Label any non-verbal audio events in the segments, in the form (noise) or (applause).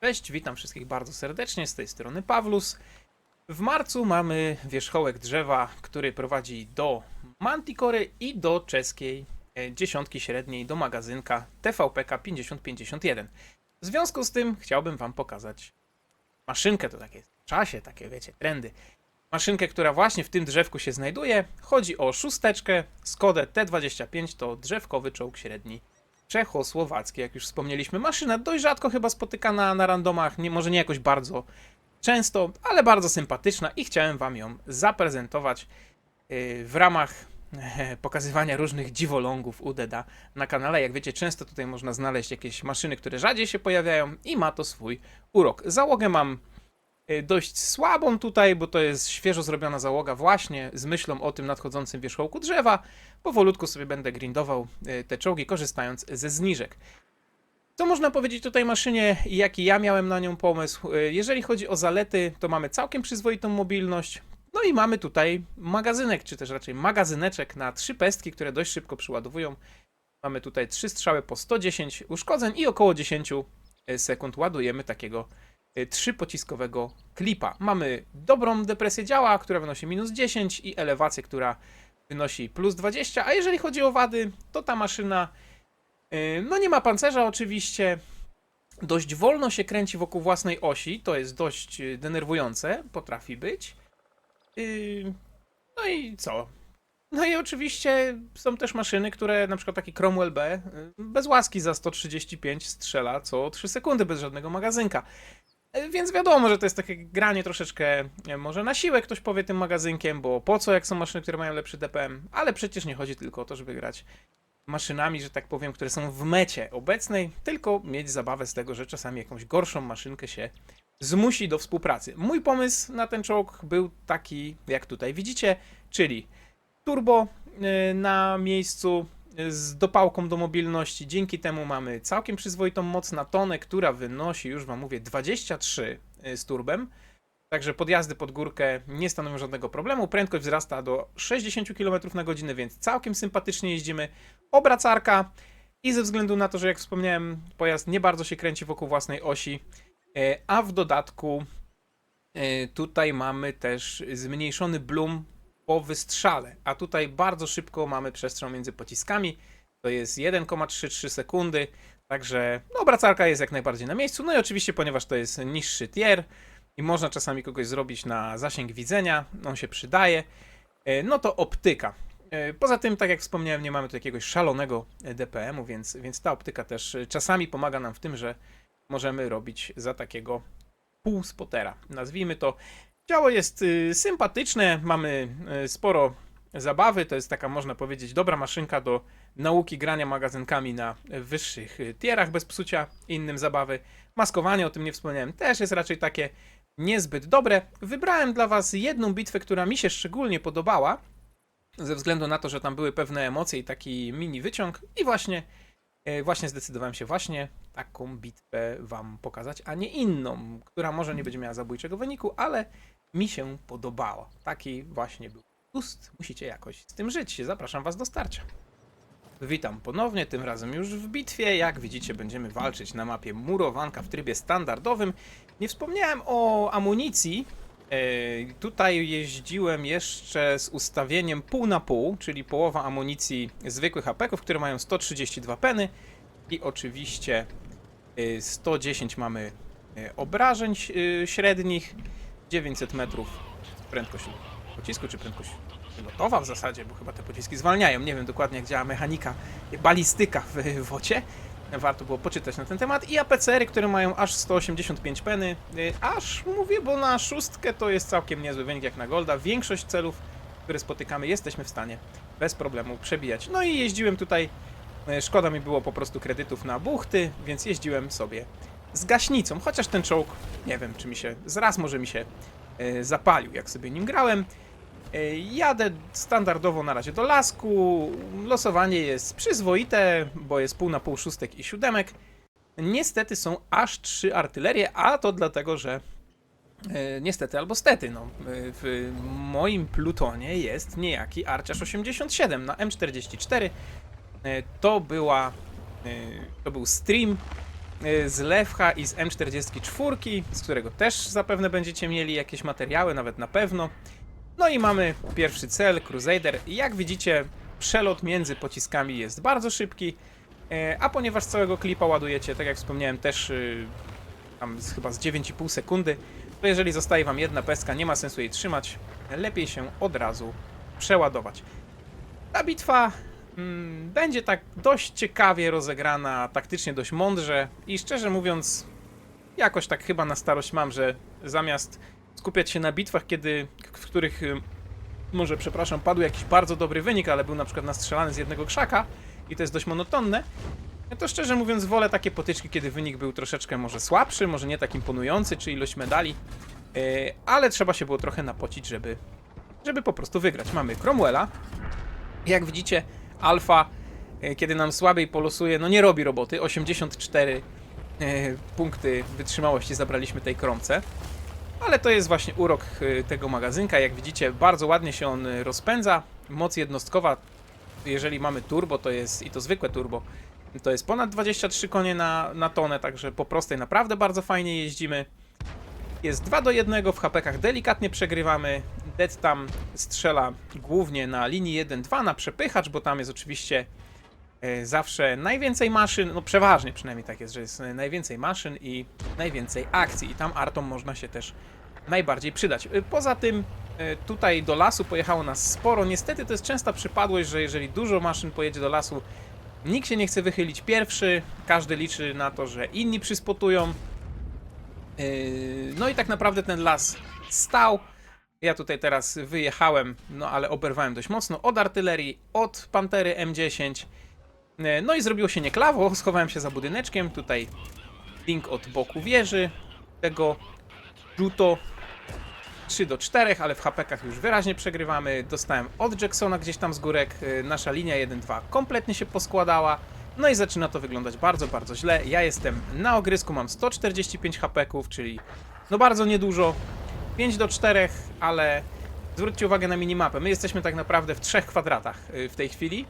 Cześć, witam wszystkich bardzo serdecznie, z tej strony Pawlus. W marcu mamy wierzchołek drzewa, który prowadzi do Manticory i do czeskiej e, dziesiątki średniej, do magazynka TVPK 5051. W związku z tym chciałbym wam pokazać maszynkę, to takie w czasie, takie wiecie, trendy. Maszynkę, która właśnie w tym drzewku się znajduje. Chodzi o szósteczkę Skodę T25, to drzewkowy czołg średni czechosłowackie, jak już wspomnieliśmy. Maszyna dość rzadko chyba spotykana na randomach, nie, może nie jakoś bardzo często, ale bardzo sympatyczna i chciałem wam ją zaprezentować yy, w ramach e, pokazywania różnych dziwolągów UDEDA na kanale. Jak wiecie, często tutaj można znaleźć jakieś maszyny, które rzadziej się pojawiają i ma to swój urok. Załogę mam y, dość słabą tutaj, bo to jest świeżo zrobiona załoga właśnie z myślą o tym nadchodzącym wierzchołku drzewa. Powolutku sobie będę grindował y, te czołgi, korzystając ze zniżek. Co można powiedzieć o tej maszynie i jaki ja miałem na nią pomysł? Y, Jeżeli chodzi o zalety, to mamy całkiem przyzwoitą mobilność. No i mamy tutaj magazynek, czy też raczej magazyneczek na trzy pestki, które dość szybko przyładowują. Mamy tutaj trzy strzały po 110 uszkodzeń i około 10 sekund ładujemy takiego y, trzypociskowego klipa. Mamy dobrą depresję działa, która wynosi minus 10 i elewację, która wynosi plus 20, a jeżeli chodzi o wady, to ta maszyna y, no nie ma pancerza oczywiście, dość wolno się kręci wokół własnej osi, to jest dość y, denerwujące, potrafi być. Y, No i co? No i oczywiście są też maszyny, które na przykład taki Cromwell B y, bez łaski za 135 strzela co 3 sekundy bez żadnego magazynka. Y, Więc wiadomo, że to jest takie granie troszeczkę e, może na siłę ktoś powie tym magazynkiem, bo po co jak są maszyny, które mają lepszy DPM, ale przecież nie chodzi tylko o to, żeby grać maszynami, że tak powiem, które są w mecie obecnej, tylko mieć zabawę z tego, że czasami jakąś gorszą maszynkę się zmusi do współpracy. Mój pomysł na ten czołg był taki, jak tutaj widzicie, czyli turbo y, na miejscu z dopałką do mobilności. Dzięki temu mamy całkiem przyzwoitą moc na tonę, która wynosi, już wam mówię, 23 y, z turbem. Także podjazdy pod górkę nie stanowią żadnego problemu. Prędkość wzrasta do 60 km na godzinę, więc całkiem sympatycznie jeździmy. Obracarka i ze względu na to, że jak wspomniałem, pojazd nie bardzo się kręci wokół własnej osi, e, a w dodatku e, tutaj mamy też zmniejszony bloom po wystrzale, a tutaj bardzo szybko mamy przestrzał między pociskami. To jest 1,33 sekundy, także no, obracarka jest jak najbardziej na miejscu. No i oczywiście, ponieważ to jest niższy tier i można czasami kogoś zrobić na zasięg widzenia, on się przydaje, e, no to optyka. E, Poza tym, tak jak wspomniałem, nie mamy tu jakiegoś szalonego e, DPM-u, więc, więc ta optyka też czasami pomaga nam w tym, że możemy robić za takiego półspotera. Nazwijmy to. Ciało jest y, sympatyczne, mamy y, sporo zabawy. To jest taka, można powiedzieć, dobra maszynka do nauki grania magazynkami na wyższych y, tierach bez psucia innym zabawy. Maskowanie, o tym nie wspomniałem, też jest raczej takie niezbyt dobre. Wybrałem dla Was jedną bitwę, która mi się szczególnie podobała, ze względu na to, że tam były pewne emocje i taki mini wyciąg i właśnie e, właśnie zdecydowałem się właśnie taką bitwę wam pokazać, a nie inną, która może nie będzie miała zabójczego wyniku, ale mi się podobała. Taki właśnie był gust. Musicie jakoś z tym żyć. Zapraszam was do starcia. Witam ponownie, tym razem już w bitwie. Jak widzicie, będziemy walczyć na mapie murowanka w trybie standardowym. Nie wspomniałem o amunicji. E, tutaj jeździłem jeszcze z ustawieniem pół na pół, czyli połowa amunicji zwykłych apeków, które mają 132 peny i oczywiście e, 110 mamy e, obrażeń e, średnich, 900 metrów prędkość pocisku, czy prędkość lotowa w zasadzie, bo chyba te pociski zwalniają. Nie wiem dokładnie jak działa mechanika, balistyka w wocie. Warto było poczytać na ten temat. I APCR-y, które mają aż 185 peny. Y, Aż mówię, bo na szóstkę to jest całkiem niezły wynik jak na Golda. Większość celów, które spotykamy, jesteśmy w stanie bez problemu przebijać. No i jeździłem tutaj. y, Szkoda mi było po prostu kredytów na buchty, więc jeździłem sobie z gaśnicą. Chociaż ten czołg, nie wiem, czy mi się. Zraz może mi się y, zapalił, jak sobie nim grałem. E, Jadę standardowo na razie do lasku. Losowanie jest przyzwoite, bo jest pół na pół szóstek i siódemek. Niestety są aż trzy artylerie, a to dlatego, że e, niestety albo stety, no, e, w moim plutonie jest niejaki Arciarz 87 na M44. E, to była, e, to był stream z Lewcha i z M44, z którego też zapewne będziecie mieli jakieś materiały, nawet na pewno. No i mamy pierwszy cel, Crusader. Jak widzicie, przelot między pociskami jest bardzo szybki, e, a ponieważ całego klipa ładujecie, tak jak wspomniałem, też y, tam z, chyba z 9,5 sekundy, to jeżeli zostaje wam jedna pestka, nie ma sensu jej trzymać, lepiej się od razu przeładować. Ta bitwa będzie tak dość ciekawie rozegrana, taktycznie dość mądrze i szczerze mówiąc, jakoś tak chyba na starość mam, że zamiast skupiać się na bitwach, kiedy, w których może, przepraszam, padł jakiś bardzo dobry wynik, ale był na przykład nastrzelany z jednego krzaka i to jest dość monotonne, to szczerze mówiąc wolę takie potyczki, kiedy wynik był troszeczkę może słabszy, może nie tak imponujący, czy ilość medali, yy, ale trzeba się było trochę napocić, żeby, żeby po prostu wygrać. Mamy Cromwella, jak widzicie, alfa, yy, kiedy nam słabiej polosuje, no nie robi roboty, 84 yy, punkty wytrzymałości zabraliśmy tej kromce. Ale to jest właśnie urok y, tego magazynka. Jak widzicie, bardzo ładnie się on rozpędza. Moc jednostkowa, jeżeli mamy turbo, to jest i to zwykłe turbo, to jest ponad 23 konie na, na tonę, także po prostej naprawdę bardzo fajnie jeździmy. Jest 2 do 1, w hapekach delikatnie przegrywamy. Dead tam strzela głównie na linii 1-2 na przepychacz, bo tam jest oczywiście e, zawsze najwięcej maszyn, no przeważnie przynajmniej tak jest, że jest e, najwięcej maszyn i najwięcej akcji i tam artom można się też najbardziej przydać. E, Poza tym tutaj do lasu pojechało nas sporo. Niestety to jest częsta przypadłość, że jeżeli dużo maszyn pojedzie do lasu, nikt się nie chce wychylić pierwszy, każdy liczy na to, że inni przyspotują. E, No i tak naprawdę ten las stał. Ja tutaj teraz wyjechałem, no ale oberwałem dość mocno od artylerii, od Pantery M10. E, No i zrobiło się nieklawo, (laughs) schowałem się za budyneczkiem, tutaj link od boku wieży, tego Juto 3 do 4, ale w hapekach już wyraźnie przegrywamy. Dostałem od Jacksona gdzieś tam z górek, e, nasza linia 1-2 kompletnie się poskładała. No i zaczyna to wyglądać bardzo, bardzo źle. Ja jestem na ogrysku, mam 145 hapeków, czyli no bardzo niedużo. 5 do 4, ale zwróćcie uwagę na minimapę. My jesteśmy tak naprawdę w trzech kwadratach y, w tej chwili,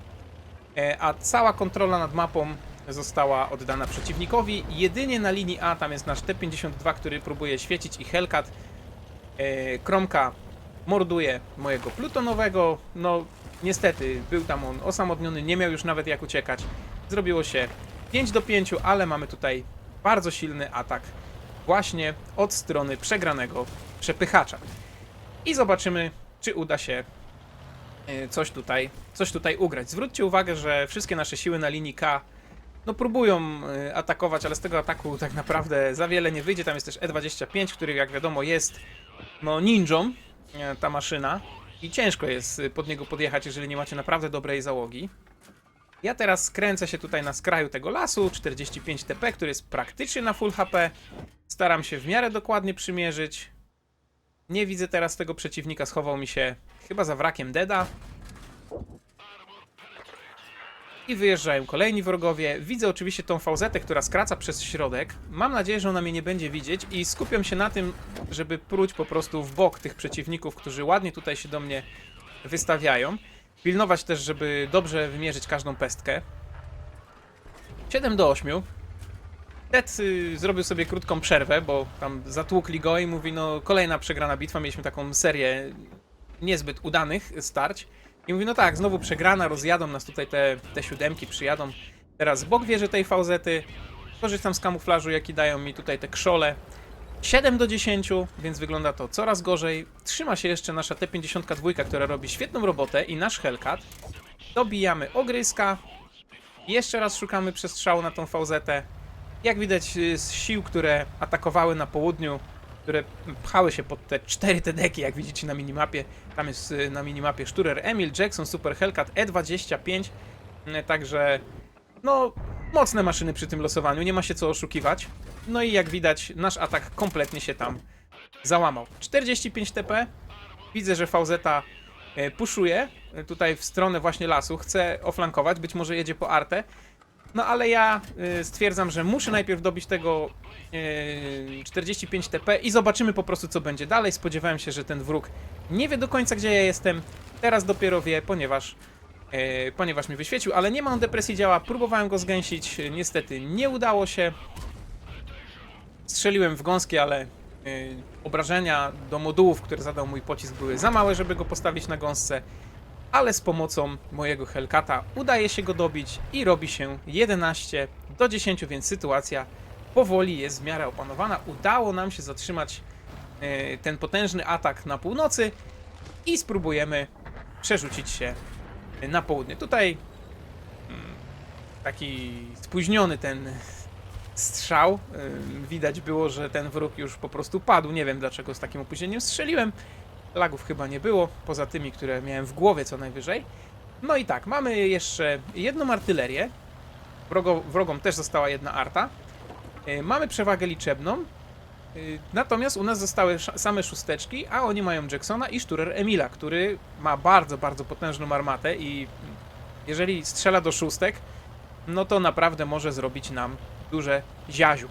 e, a cała kontrola nad mapą została oddana przeciwnikowi. Jedynie na linii A tam jest nasz T-52, który próbuje świecić i Hellcat. E, Kromka morduje mojego plutonowego. No niestety był tam on osamotniony, nie miał już nawet jak uciekać. Zrobiło się 5 do 5, ale mamy tutaj bardzo silny atak właśnie od strony przegranego przepychacza. I zobaczymy, czy uda się e, coś tutaj, coś tutaj ugrać. Zwróćcie uwagę, że wszystkie nasze siły na linii K no próbują e, atakować, ale z tego ataku tak naprawdę za wiele nie wyjdzie. Tam jest też E25, który jak wiadomo jest no ninją, e, ta maszyna. I ciężko jest pod niego podjechać, jeżeli nie macie naprawdę dobrej załogi. Ja teraz skręcę się tutaj na skraju tego lasu, 45 TP, który jest praktycznie na full HP. Staram się w miarę dokładnie przymierzyć. Nie widzę teraz tego przeciwnika, schował mi się chyba za wrakiem Deda. I wyjeżdżają kolejni wrogowie. Widzę oczywiście tą fauzetę, która skraca przez środek. Mam nadzieję, że ona mnie nie będzie widzieć i skupiam się na tym, żeby próć po prostu w bok tych przeciwników, którzy ładnie tutaj się do mnie wystawiają. Pilnować też, żeby dobrze wymierzyć każdą pestkę. 7 do 8. Ted y, zrobił sobie krótką przerwę, bo tam zatłukli go i mówi, no kolejna przegrana bitwa, mieliśmy taką serię niezbyt udanych starć. I mówi, no tak, znowu przegrana, rozjadą nas tutaj te, te siódemki, przyjadą teraz z bok wieży tej fauzety. Korzystam z kamuflażu, jaki dają mi tutaj te krzole. 7 do 10, więc wygląda to coraz gorzej. Trzyma się jeszcze nasza T-52, która robi świetną robotę i nasz Hellcat. Dobijamy ogryska. Jeszcze raz szukamy przestrzału na tą fauzetę. Jak widać y, z sił, które atakowały na południu, które pchały się pod te cztery te deki, jak widzicie na minimapie. Tam jest y, na minimapie Szturer Emil, Jackson, Super Hellcat, E25. Y, Także no mocne maszyny przy tym losowaniu, nie ma się co oszukiwać. No i jak widać, nasz atak kompletnie się tam załamał. 45 TP. Widzę, że VZ e, puszuje e, tutaj w stronę właśnie lasu, chce oflankować, być może jedzie po artę. No ale ja e, stwierdzam, że muszę najpierw dobić tego e, 45 TP i zobaczymy po prostu co będzie dalej. Spodziewałem się, że ten wróg nie wie do końca gdzie ja jestem. Teraz dopiero wie, ponieważ ponieważ mi wyświecił, ale nie mam depresji działa. Próbowałem go zgęsić, e, niestety nie udało się. Strzeliłem w gąskie, ale y, obrażenia do modułów, które zadał mój pocisk, były za małe, żeby go postawić na gąsce. Ale z pomocą mojego Hellcata udaje się go dobić i robi się 11 do 10, więc sytuacja powoli jest w miarę opanowana. Udało nam się zatrzymać ten potężny atak na północy i spróbujemy przerzucić się na południe. Tutaj mm, taki spóźniony ten strzał. Widać było, że ten wróg już po prostu padł. Nie wiem dlaczego z takim opóźnieniem strzeliłem. Lagów chyba nie było, poza tymi, które miałem w głowie co najwyżej. No i tak, mamy jeszcze jedną artylerię. Wrogo, wrogom też została jedna arta. Yy, Mamy przewagę liczebną. Yy, Natomiast u nas zostały same szósteczki, a oni mają Jacksona i Szturer Emila, który ma bardzo, bardzo potężną armatę i jeżeli strzela do szóstek, no to naprawdę może zrobić nam duże ziaziu.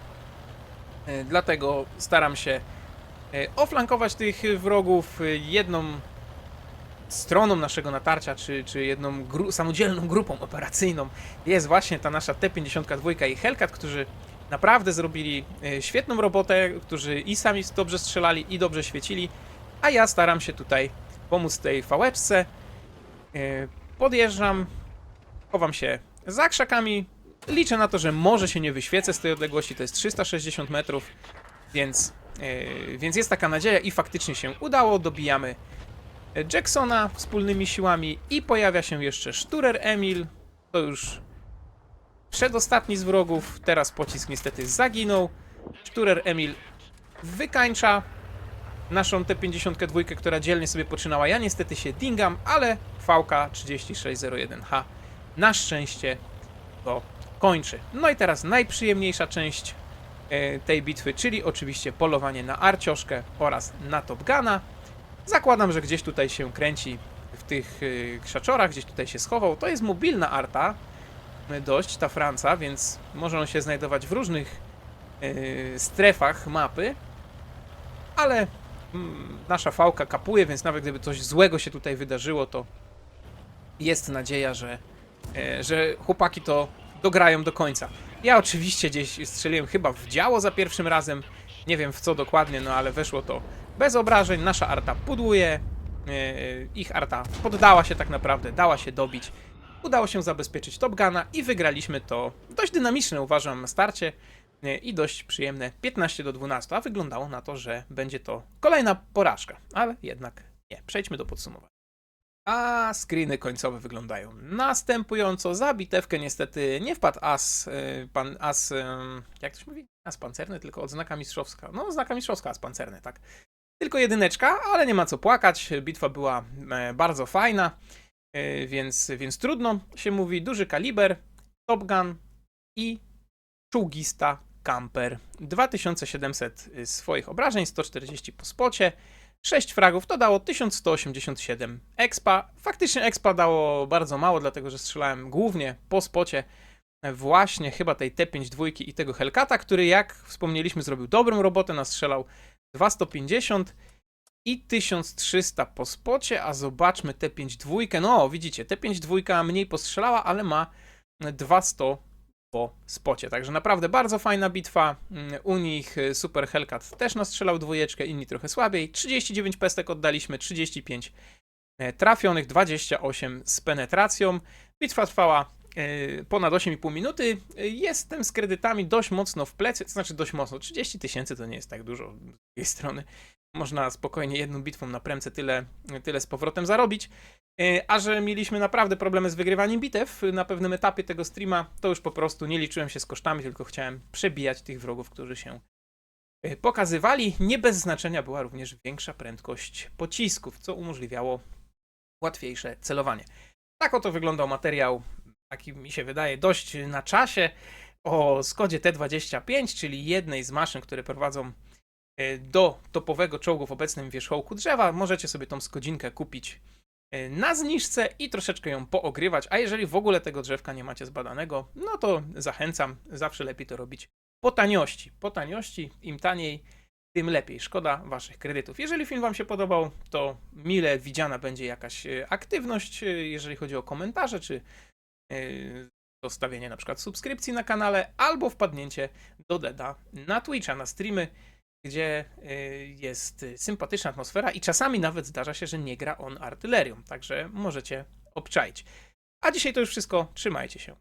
E, Dlatego staram się e, oflankować tych wrogów jedną stroną naszego natarcia, czy, czy jedną gru samodzielną grupą operacyjną jest właśnie ta nasza T-52 i Hellcat, którzy naprawdę zrobili e, świetną robotę, którzy i sami dobrze strzelali, i dobrze świecili, a ja staram się tutaj pomóc tej fałeczce. E, Podjeżdżam, chowam się za krzakami, liczę na to, że może się nie wyświecę z tej odległości, to jest 360 metrów, więc, e, więc jest taka nadzieja i faktycznie się udało, dobijamy Jacksona wspólnymi siłami i pojawia się jeszcze Szturer Emil, to już przedostatni z wrogów, teraz pocisk niestety zaginął, Szturer Emil wykańcza naszą T-52, która dzielnie sobie poczynała, ja niestety się dingam, ale VK3601H na szczęście to kończy. No i teraz najprzyjemniejsza część e, tej bitwy, czyli oczywiście polowanie na Arcioszkę oraz na Top Guna. Zakładam, że gdzieś tutaj się kręci w tych e, krzaczorach, gdzieś tutaj się schował. To jest mobilna arta, dość ta Franca, więc może on się znajdować w różnych e, strefach mapy, ale mm, nasza fałka kapuje, więc nawet gdyby coś złego się tutaj wydarzyło, to jest nadzieja, że, e, że chłopaki to dograją do końca. Ja oczywiście gdzieś strzeliłem chyba w działo za pierwszym razem, nie wiem w co dokładnie, no ale weszło to bez obrażeń, nasza arta pudłuje, e, ich arta poddała się tak naprawdę, dała się dobić, udało się zabezpieczyć Top Guna i wygraliśmy to dość dynamiczne uważam starcie i dość przyjemne 15 do 12, a wyglądało na to, że będzie to kolejna porażka, ale jednak nie. Przejdźmy do podsumowania. A screeny końcowe wyglądają następująco. Za bitewkę niestety nie wpadł as, y, pan as, ym, jak to się mówi? As pancerny, tylko odznaka mistrzowska. No, oznaka mistrzowska, as pancerny, tak. Tylko jedyneczka, ale nie ma co płakać. Bitwa była e, bardzo fajna, więc, więc trudno się mówi. Duży kaliber, Top Gun i czołgista Camper. 2700 swoich obrażeń, 140 po spocie. 6 fragów to dało 1187 expa. Faktycznie expa dało bardzo mało, dlatego że strzelałem głównie po spocie właśnie chyba tej T5 i tego Hellcata, który jak wspomnieliśmy zrobił dobrą robotę, nastrzelał 2150 i 1300 po spocie, a zobaczmy T5 no widzicie, T5 mniej postrzelała, ale ma 200 po spocie. Także naprawdę bardzo fajna bitwa. Mm, U nich y, Super Hellcat też nastrzelał dwójeczkę, inni trochę słabiej. 39 pestek oddaliśmy, 35 e, trafionych, 28 z penetracją. Bitwa trwała e, ponad 8,5 minuty. Jestem z kredytami dość mocno w plecy, to znaczy dość mocno. 30 tysięcy to nie jest tak dużo z drugiej strony. Można spokojnie jedną bitwą na premce tyle, tyle z powrotem zarobić. E, A że mieliśmy naprawdę problemy z wygrywaniem bitew na pewnym etapie tego streama, to już po prostu nie liczyłem się z kosztami, tylko chciałem przebijać tych wrogów, którzy się e, pokazywali. Nie bez znaczenia była również większa prędkość pocisków, co umożliwiało łatwiejsze celowanie. Tak oto wyglądał materiał, taki mi się wydaje dość na czasie, o Skodzie T25, czyli jednej z maszyn, które prowadzą do topowego czołgu w obecnym wierzchołku drzewa. Możecie sobie tą Skodzinkę kupić e, na zniżce i troszeczkę ją poogrywać, a jeżeli w ogóle tego drzewka nie macie zbadanego, no to zachęcam, zawsze lepiej to robić po taniości. Po taniości, im taniej, tym lepiej. Szkoda waszych kredytów. Jeżeli film wam się podobał, to mile widziana będzie jakaś e, aktywność, e, jeżeli chodzi o komentarze, czy e, zostawienie na przykład subskrypcji na kanale, albo wpadnięcie do Deda na Twitcha, na streamy, gdzie y, jest sympatyczna atmosfera i czasami nawet zdarza się, że nie gra on artylerią, także możecie obczaić. A dzisiaj to już wszystko, trzymajcie się.